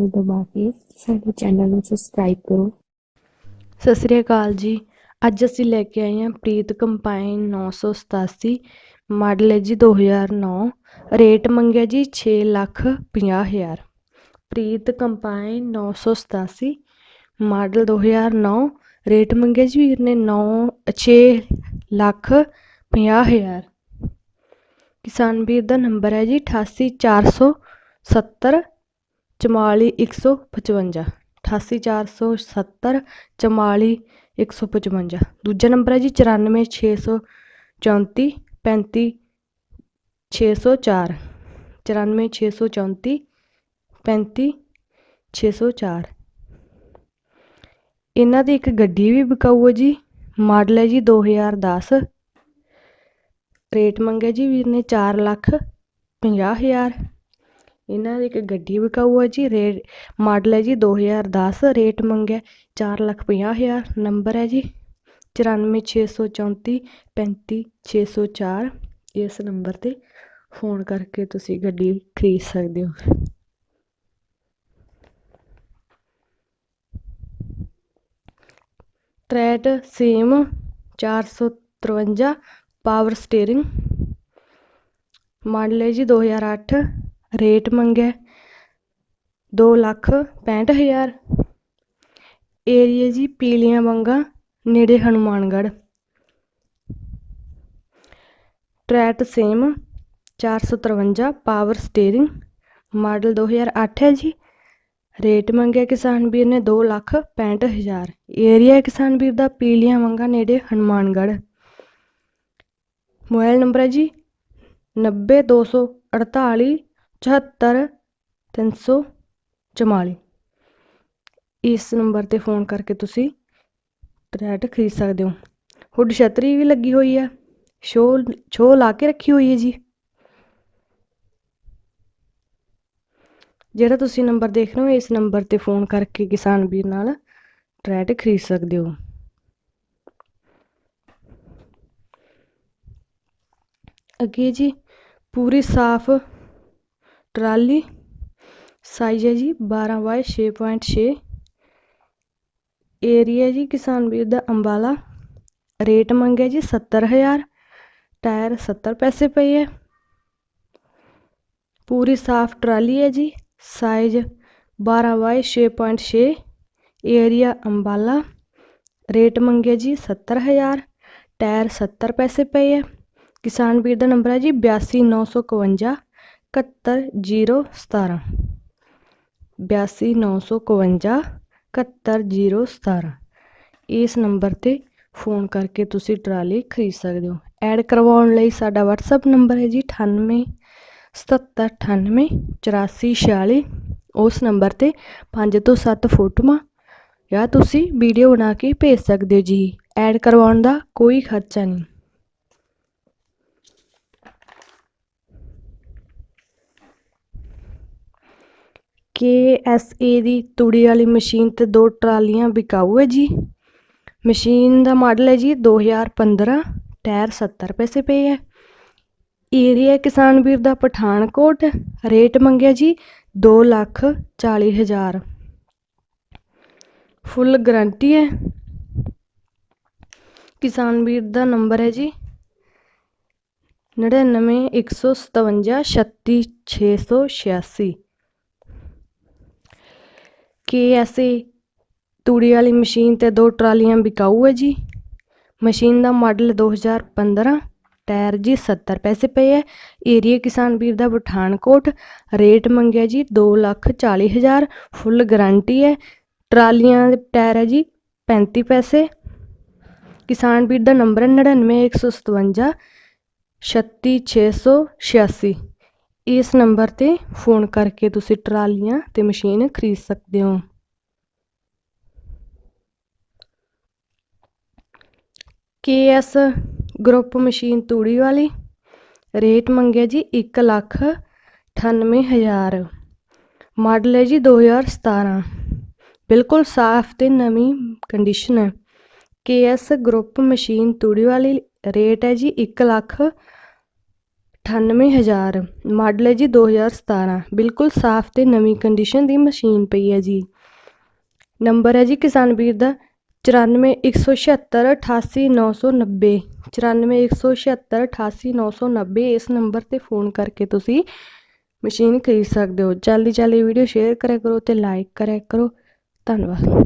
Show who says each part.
Speaker 1: ਨੂੰ ਦਬਾ ਕੇ ਸਾਡੇ ਚੈਨਲ ਨੂੰ ਸਬਸਕ੍ਰਾਈਬ ਕਰੋ।
Speaker 2: ਸਤਿ ਸ੍ਰੀ ਅਕਾਲ ਜੀ। ਅੱਜ ਅਸੀਂ ਲੈ ਕੇ ਆਏ ਹਾਂ ਪ੍ਰੀਤ ਕੰਪਾਈਨ 987 ਮਾਡਲ ਹੈ ਜੀ 2009 ਰੇਟ ਮੰਗਿਆ ਜੀ 6 ਲੱਖ 50 ਹਜ਼ਾਰ। ਪ੍ਰੀਤ ਕੰਪਾਈਨ 987 ਮਾਡਲ 2009 ਰੇਟ ਮੰਗਿਆ ਜੀ ਵੀਰ ਨੇ 9 6 ਲੱਖ 50 ਹਜ਼ਾਰ। ਕਿਸਾਨ ਵੀਰ ਦਾ ਨੰਬਰ ਹੈ ਜੀ 88470 44155 88470 44 155 ਦੂਜਾ ਨੰਬਰ ਹੈ ਜੀ, ਚੁਰਾਨਵੇਂ, ਛੇ ਸੌ ਚੌਂਤੀ, ਪੈਂਤੀ, ਛੇ ਸੌ ਚਾਰ। ਚੁਰਾਨਵੇਂ, ਛੇ ਸੌ ਚੌਂਤੀ, ਪੈਂਤੀ, ਛੇ ਸੌ ਚਾਰ। ਇਹਨਾਂ ਦੀ ਇੱਕ ਗੱਡੀ ਵੀ ਵਿਕਾਊ ਹੈ ਜੀ, ਮਾਡਲ ਹੈ ਜੀ 2010 ਰੇਟ ਮੰਗਿਆ ਜੀ ਵੀਰ ਨੇ ਚਾਰ ਲੱਖ 50 ਹਜ਼ਾਰ। ਇਹਨਾਂ ਦੀ ਇੱਕ ਗੱਡੀ ਵਿਕਾਊ ਹੈ ਜੀ ਰੇ ਮਾਡਲ ਹੈ ਜੀ 2010 ਰੇਟ ਮੰਗਿਆ 4 ਲੱਖ 50 ਹਜ਼ਾਰ, ਨੰਬਰ ਹੈ ਜੀ 94634 35 604 ਇਸ ਨੰਬਰ ਤੇ ਫੋਨ ਕਰਕੇ ਤੁਸੀਂ ਗੱਡੀ ਖਰੀਦ ਸਕਦੇ ਹੋ। ਟਰੈਟ ਸੇਮ 453 ਪਾਵਰ ਸਟੀਅਰਿੰਗ, ਮਾਡਲ ਹੈ ਜੀ 2008 ਰੇਟ ਮੰਗਿਆ ਦੋ ਲੱਖ ਪੈਂਹਠ ਹਜ਼ਾਰ। ਏਰੀਆ ਜੀ ਪੀਲੀਆਂ ਵੰਗਾਂ, ਨੇੜੇ ਹਨੂਮਾਨਗੜ੍ਹ। ਟਰੈਟ ਸੇਮ 453 ਪਾਵਰ ਸਟੀਅਰਿੰਗ। ਮਾਡਲ 2008 ਹੈ ਜੀ। ਰੇਟ ਮੰਗਿਆ ਕਿਸਾਨ ਵੀਰ ਨੇ ਦੋ ਲੱਖ ਪੈਂਹਠ ਹਜ਼ਾਰ। ਏਰੀਆ ਕਿਸਾਨ ਵੀਰ ਦਾ, ਪੀਲੀਆਂ ਵੰਗਾਂ, ਨੇੜੇ ਹਨੂਮਾਨਗੜ੍ਹ। ਮੋਬਾਈਲ ਨੰਬਰ ਹੈ ਜੀ, ਨੱਬੇ ਦੋ ਸੌ ਅੜਤਾਲੀ ਚੁਹੱਤਰ ਤਿੰਨ ਸੌ ਚੁਤਾਲੀ। ਇਸ ਨੰਬਰ 'ਤੇ ਫੋਨ ਕਰਕੇ ਤੁਸੀਂ ਟਰੈਟ ਖਰੀਦ ਸਕਦੇ ਹੋ। ਹੁੱਡ ਛਤਰੀ ਵੀ ਲੱਗੀ ਹੋਈ ਹੈ। ਸ਼ੋਅ ਸ਼ੋਅ ਲਾ ਕੇ ਰੱਖੀ ਹੋਈ ਹੈ ਜੀ। ਜਿਹੜਾ ਤੁਸੀਂ ਨੰਬਰ ਦੇਖ ਰਹੇ ਹੋ, ਇਸ ਨੰਬਰ 'ਤੇ ਫੋਨ ਕਰਕੇ ਕਿਸਾਨ ਵੀਰ ਨਾਲ ਟਰੈਟ ਖਰੀਦ ਸਕਦੇ ਹੋ। ਅੱਗੇ ਜੀ, ਪੂਰੀ ਸਾਫ਼ ਟਰਾਲੀ ਸਾਈਜ਼ ਹੈ ਜੀ 12 ਬਾਏ 6.6 ਏਰੀਆ ਜੀ ਕਿਸਾਨ ਵੀਰ ਦਾ ਅੰਬਾਲਾ ਰੇਟ ਮੰਗਿਆ ਜੀ 70000 ਟਾਇਰ 70 ਪੈਸੇ ਪਏ ਹੈ ਪੂਰੀ ਸਾਫ਼ ਟਰਾਲੀ ਹੈ ਜੀ size 12 by 6.6 area Ambala rate ਮੰਗਿਆ ਜੀ 70000 ਟਾਇਰ 70 ਪੈਸੇ ਪਏ ਹੈ ਕਿਸਾਨ ਜੀਰੋ ਦਾ ਨੰਬਰ ਹੈ ਜੀ 82951 71017 82951 71017 ਇਸ ਨੰਬਰ 'ਤੇ ਫੋਨ ਕਰਕੇ ਤੁਸੀਂ ਟਰਾਲੀ ਖਰੀਦ ਸਕਦੇ ਹੋ। ਐਡ ਕਰਵਾਉਣ ਲਈ ਸਾਡਾ ਵਟਸਐਪ ਨੰਬਰ ਹੈ ਜੀ 98 77 98 84 46 ਉਸ ਨੰਬਰ 'ਤੇ ਪੰਜ ਤੋਂ ਸੱਤ ਫੋਟੋਆਂ ਜਾਂ ਤੁਸੀਂ ਵੀਡੀਓ ਬਣਾ ਕੇ ਭੇਜ ਸਕਦੇ ਹੋ ਜੀ। ਐਡ ਕਰਵਾਉਣ ਦਾ ਕੋਈ ਖਰਚਾ ਨਹੀਂ। ਕੇ ਐਸ ਏ ਦੀ ਤੂੜੀ ਵਾਲੀ ਮਸ਼ੀਨ ਤੇ ਦੋ ਟਰਾਲੀਆਂ ਵਿਕਾਊ ਹੈ ਜੀ। ਮਸ਼ੀਨ ਦਾ ਮਾਡਲ ਹੈ ਜੀ 2015 ਟਾਇਰ 70 ਪੈਸੇ ਪਏ ਹੈ। ਏਰੀਆ ਕਿਸਾਨ ਵੀਰ ਦਾ ਪਠਾਨਕੋਟ, ਰੇਟ ਮੰਗਿਆ ਜੀ 2 ਲੱਖ 40 ਹਜ਼ਾਰ। ਫੁੱਲ ਗਾਰੰਟੀ ਹੈ। ਕਿਸਾਨ ਵੀਰ ਦਾ ਨੰਬਰ ਹੈ ਜੀ 99 157 36 686 ਕੇ ਐਸ ਏ ਤੂੜੀ ਵਾਲੀ ਮਸ਼ੀਨ ਤੇ ਦੋ ਟਰਾਲੀਆਂ ਬਿਕਾਊ ਹੈ ਜੀ? ਮਸ਼ੀਨ ਦਾ ਮਾਡਲ 2015 ਟਾਇਰ ਜੀ 70 ਪੈਸੇ ਪਏ ਹੈ ਏਰੀਆ ਕਿਸਾਨ ਵੀਰ ਦਾ ਪਠਾਨਕੋਟ, ਰੇਟ ਮੰਗਿਆ ਜੀ 2 ਲੱਖ 40 ਹਜ਼ਾਰ, ਫੁੱਲ ਗਾਰੰਟੀ ਹੈ। ਟਰਾਲੀਆਂ ਦੇ ਟਾਇਰ ਹੈ ਜੀ 35 ਪੈਸੇ। ਕਿਸਾਨ ਵੀਰ ਦਾ ਨੰਬਰ ਹੈ 99 157 36 686 ਇਸ ਨੰਬਰ 'ਤੇ ਫੋਨ ਕਰਕੇ ਤੁਸੀਂ ਟਰਾਲੀਆਂ ਤੇ ਮਸ਼ੀਨ ਖਰੀਦ ਸਕਦੇ ਹੋ। ਕੇ ਐਸ ਗਰੁੱਪ ਮਸ਼ੀਨ ਤੂੜੀ ਵਾਲੀ? ਰੇਟ ਮੰਗਿਆ ਜੀ ਇੱਕ ਲੱਖ 98 ਹਜ਼ਾਰ। ਮਾਡਲ ਹੈ ਜੀ 2017 ਬਿਲਕੁਲ ਸਾਫ਼ ਅਤੇ ਨਵੀਂ ਕੰਡੀਸ਼ਨ ਹੈ। ਕੇ ਐਸ ਗਰੁੱਪ ਮਸ਼ੀਨ ਤੂੜੀ ਵਾਲੀ ਰੇਟ ਹੈ ਜੀ ਇੱਕ ਲੱਖ 98000 ਮਾਡਲ ਹੈ ਜੀ 2017 ਬਿਲਕੁਲ ਸਾਫ਼ ਅਤੇ ਨਵੀਂ ਕੰਡੀਸ਼ਨ ਦੀ ਮਸ਼ੀਨ ਪਈ ਹੈ ਜੀ। ਨੰਬਰ ਹੈ ਜੀ ਕਿਸਾਨ ਵੀਰ ਦਾ ਚੁਰਾਨਵੇਂ ਇੱਕ ਸੌ ਛਿਹੱਤਰ ਅਠਾਸੀ ਨੌ ਸੌ ਨੱਬੇ ਚੁਰਾਨਵੇਂ ਇੱਕ ਸੌ ਛਿਹੱਤਰ ਅਠਾਸੀ ਨੌ ਸੌ ਨੱਬੇ ਇਸ ਨੰਬਰ 'ਤੇ ਫ਼ੋਨ ਕਰਕੇ ਤੁਸੀਂ ਮਸ਼ੀਨ ਖਰੀਦ ਸਕਦੇ ਹੋ ਜਲਦੀ ਜਲਦੀ ਵੀਡੀਓ ਸ਼ੇਅਰ ਕਰਿਆ ਕਰੋ ਅਤੇ ਲਾਈਕ ਕਰਿਆ ਕਰੋ ਧੰਨਵਾਦ